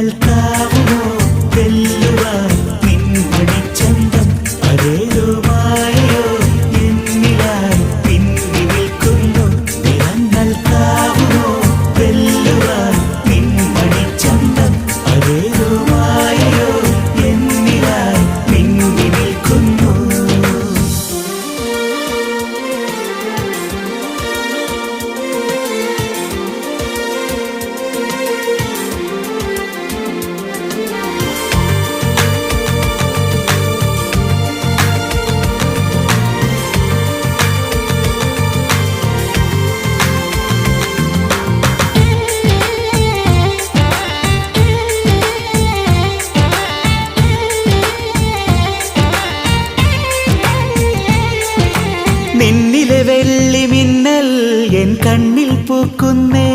കൽക്കാവുമോ തെല്ലുവ നിൻ മണിച്ചന്തം അതേതോ 꽃매